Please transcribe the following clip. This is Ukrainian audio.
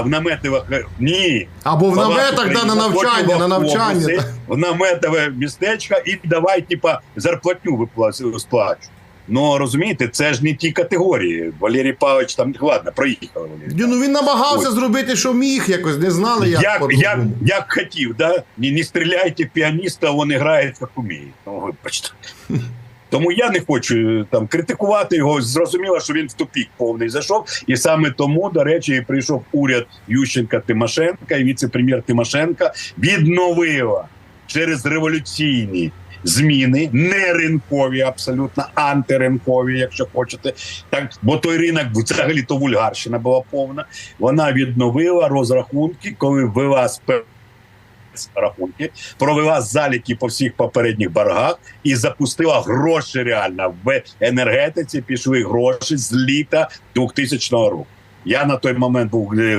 в наметових ні. Або в наметах, да, на навчання, на навчання. В наметове містечко і давай, типа, зарплатню виплачу, сплачу. Ну розумієте, це ж не ті категорії. Валерій Павлович там ладно, проїхали. Валерій Ну він намагався Ой. зробити, що міг, якось не знали, як. як, як, як хотів, да? Не, не стріляйте в піаніста, він грає, як уміє. Ну, вибачте. Тому я не хочу е, там критикувати його. Зрозуміло, що він в тупік повний зайшов, і саме тому, до речі, прийшов уряд Ющенка Тимошенка і віце-прем'єр Тимошенка відновила через революційні зміни, не ринкові, абсолютно антиринкові, якщо хочете. Так, бо той ринок взагалі то вульгарщина була повна. Вона відновила розрахунки, коли ввела спецрахунки, провела заліки по всіх попередніх боргах і запустила гроші реально в енергетиці. Пішли гроші з літа 2000 року. Я на той момент був е,